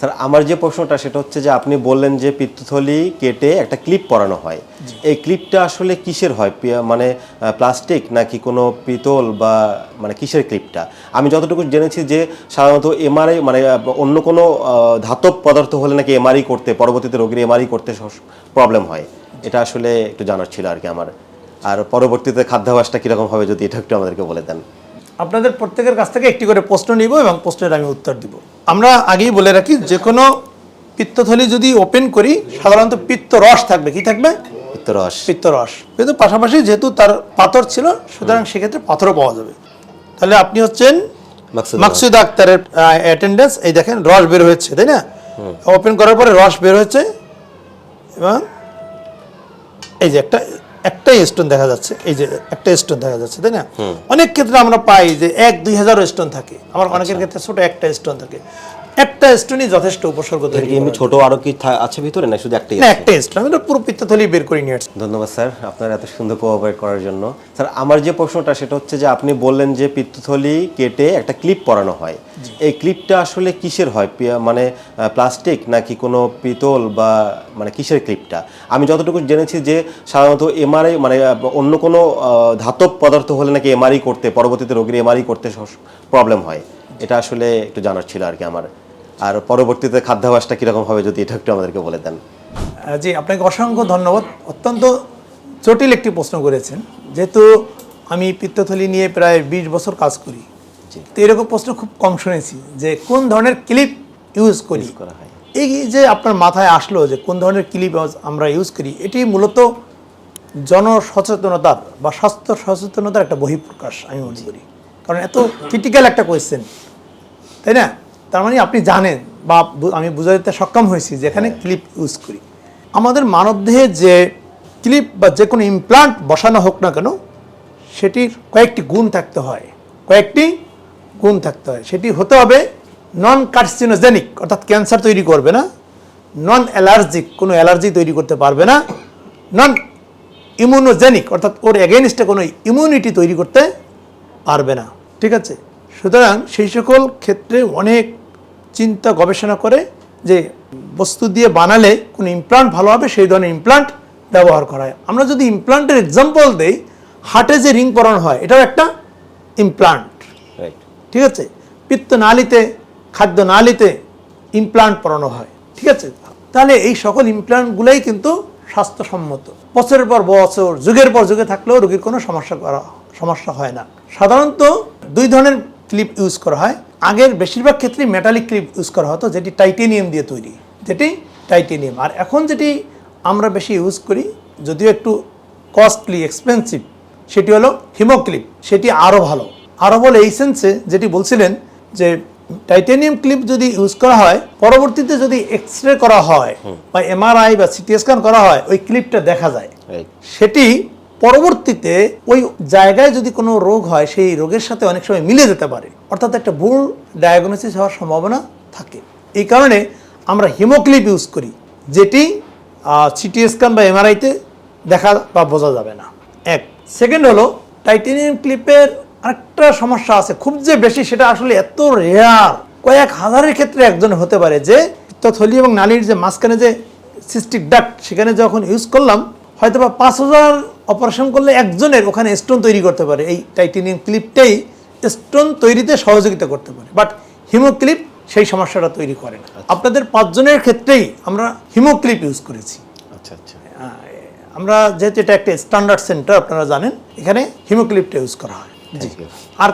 Sir আমার যে প্রশ্নটা সেটা হচ্ছে যে আপনি বললেন যে পিত্তথলি কেটে একটা ক্লিপ পরানো হয়। এই ক্লিপটা আসলে কিসের হয়? মানে প্লাস্টিক নাকি কোনো পিতল বা মানে কিসের ক্লিপটা? আমি যতটুকু জেনেছি যে সাধারণত এমআরআই মানে অন্য কোনো ধাতব পদার্থ হলে নাকি এমআরআই করতে পরবর্তীতে রোগীর এমআরআই করতে প্রবলেম হয়। এটা আসলে একটু জানার ছিল আর কি আমার। আর পরবর্তীতে খাদ্যাভ্যাসটা কীরকম হবে যদি এটা একটু আমাদেরকে বলে দেন। আপনাদের প্রত্যেকের কাছ থেকে একটি করে প্রশ্ন নিব এবং প্রশ্নের আমি উত্তর দিব। আমরা আগেই বলে রাখি যে কোনো পিত্তথলি যদি ওপেন করি সাধারণত পিত্ত রস থাকবে। কি থাকবে? পিত্তরস। পিত্ত রস কিন্তু পাশাপাশি যেহেতু তার পাথর ছিল সুতরাং সেক্ষেত্রে পাথরও পাওয়া যাবে। তাহলে আপনি হচ্ছেন মাকসুদ। মাকসুদ আক্তারের অ্যাটেন্ডেন্স এই দেখেন রস বের হয়েছে তাই না? ওপেন করার পরে রস বের হয়েছে এবং এই যে একটা একটাই স্টোন দেখা যাচ্ছে। এই যে একটা স্টোন দেখা যাচ্ছে তাই না? অনেক ক্ষেত্রে আমরা পাই যে এক দুই হাজার স্টোন থাকে। আমার অনেকের ক্ষেত্রে ছোট একটা স্টোন থাকে। একটা স্টোনই যথেষ্ট উপসর্গ তৈরি এমনি ছোট আরও কি আছে ভিতরে না শুধু একটাই না? একটা স্টোন। আমি পুরো পিত্তথলি বের করে নিয়ে আসছি ধন্যবাদ স্যার আপনার এত সুন্দর কোঅপারেট করার জন্য। স্যার আমার যে প্রশ্নটা সেটা হচ্ছে যে আপনি বললেন যে পিত্তথলি কেটে একটা ক্লিপ পরানো হয়। এই ক্লিপটা আসলে কিসের হয়? মানে প্লাস্টিক নাকি কোনো পিতল বা মানে কিসের ক্লিপটা আমি যতটুকু জেনেছি যে সাধারণত এমআরআই মানে অন্য কোনো ধাতব পদার্থ হলে নাকি এমআরআই করতে পরবর্তীতে রোগীর এমআরআই করতে প্রবলেম হয়। এটা আসলে একটু জানার ছিল আর কি আমার। আর পরবর্তীতে খাদ্যাভ্যাসটা কীরকম হবে যদি এটা একটু আমাদেরকে বলে দেন? জি আপনাকে অসংখ্য ধন্যবাদ। অত্যন্ত জটিল একটি প্রশ্ন করেছেন। যেহেতু আমি পিত্তথলি নিয়ে প্রায় বিশ বছর কাজ করি। তো এরকম প্রশ্ন খুব কম শুনেছি যে কোন ধরনের ক্লিপ ইউজ করি? করা হয়। এই যে আপনার মাথায় আসলো যে কোন ধরনের ক্লিপ আমরা ইউজ করি এটি মূলত জনসচেতনতার বা স্বাস্থ্য সচেতনতার একটা বহিঃপ্রকাশ আমি মনে করি। কারণ এত ক্রিটিক্যাল একটা কোয়েশ্চেন তাই না? তার মানে আপনি জানেন বা আমি আমি দিতে সক্ষম হয়েছি যে এখানে ক্লিপ ইউজ করি। আমাদের মানবদেহে যে ক্লিপ বা যে কোনো ইমপ্লান্ট বসানো হোক না কেন সেটির কয়েকটি গুণ থাকতে হয়। কয়েকটি গুণ থাকতে হয়। সেটি হতে হবে নন কার্সিনোজেনিক অর্থাৎ ক্যান্সার তৈরি করবে না নন অ্যালার্জিক কোনো অ্যালার্জি তৈরি করতে পারবে না নন ইমিউনোজেনিক অর্থাৎ ওর এগেনস্টে কোনো ইমিউনিটি তৈরি করতে পারবে না। ঠিক আছে? সুতরাং সেই সকল ক্ষেত্রে অনেক চিন্তা গবেষণা করে যে বস্তু দিয়ে বানালে কোনো ইমপ্লান্ট ভালো হবে সেই ধরনের ইমপ্লান্ট ব্যবহার করা হয়। আমরা যদি ইমপ্লান্টের এক্সাম্পল দেই হার্টে যে রিং পরানো হয় এটাও একটা ইমপ্লান্ট রাইট ঠিক আছে? পিত্ত নালিতে খাদ্য নালিতে ইমপ্লান্ট পরানো হয়। ঠিক আছে? তাহলে এই সকল ইমপ্লান্টগুলোই কিন্তু স্বাস্থ্যসম্মত। বছরের পর বছর যুগের পর যুগে থাকলেও রোগীর কোনো সমস্যা করা সমস্যা হয় না। সাধারণত দুই ধরনের ক্লিপ ইউজ করা হয়। আগের বেশিরভাগ ক্ষেত্রেই মেটালিক ক্লিপ ইউজ করা হতো যেটি টাইটেনিয়াম দিয়ে তৈরি। যেটি টাইটেনিয়াম আর এখন যেটি আমরা বেশি ইউজ করি যদিও একটু কস্টলি এক্সপেন্সিভ সেটি হলো হিমোক্লিপ সেটি আরও ভালো। আরও ভালো এই সেন্সে যেটি বলছিলেন যে টাইটেনিয়াম ক্লিপ যদি ইউজ করা হয় পরবর্তীতে যদি এক্স রে করা হয় বা এমআরআই বা সিটি স্ক্যান করা হয় ওই ক্লিপটা দেখা যায়। সেটি পরবর্তীতে ওই জায়গায় যদি কোনো রোগ হয়, সেই রোগের সাথে অনেক সময় মিলে যেতে পারে। অর্থাৎ একটা ভুল ডায়াগনোসিস হওয়ার সম্ভাবনা থাকে। এই কারণে আমরা হিমোক্লিপ ইউজ করি, যেটি সিটি স্ক্যান বা এমআরআইতে দেখা বা বোঝা যাবে না। এক। সেকেন্ড হলো টাইটেনিয়াম ক্লিপের আরেকটা সমস্যা আছে, খুব যে বেশি সেটা আসলে এত রেয়ার কয়েক হাজারের ক্ষেত্রে একজন হতে পারে যে থলি এবং নালীর যে মাঝখানে যে সিস্টিক ডাক্ট সেখানে যখন ইউজ করলাম হয়তো বা পাঁচ হাজার অপারেশন করলে একজনের ওখানে স্টোন তৈরি করতে পারে। এই টাইটেনিয়াম ক্লিপটাই স্টোন তৈরিতে সহযোগিতা করতে পারে। বাট হিমোক্লিপ সেই সমস্যাটা তৈরি করে না। আপনাদের পাঁচজনের ক্ষেত্রেই আমরা হিমোক্লিপ ইউজ করেছি। আচ্ছা আচ্ছা। আমরা যেহেতু এটা একটা স্ট্যান্ডার্ড সেন্টার আপনারা জানেন এখানে হিমোক্লিপটা ইউজ করা হয়। জি আর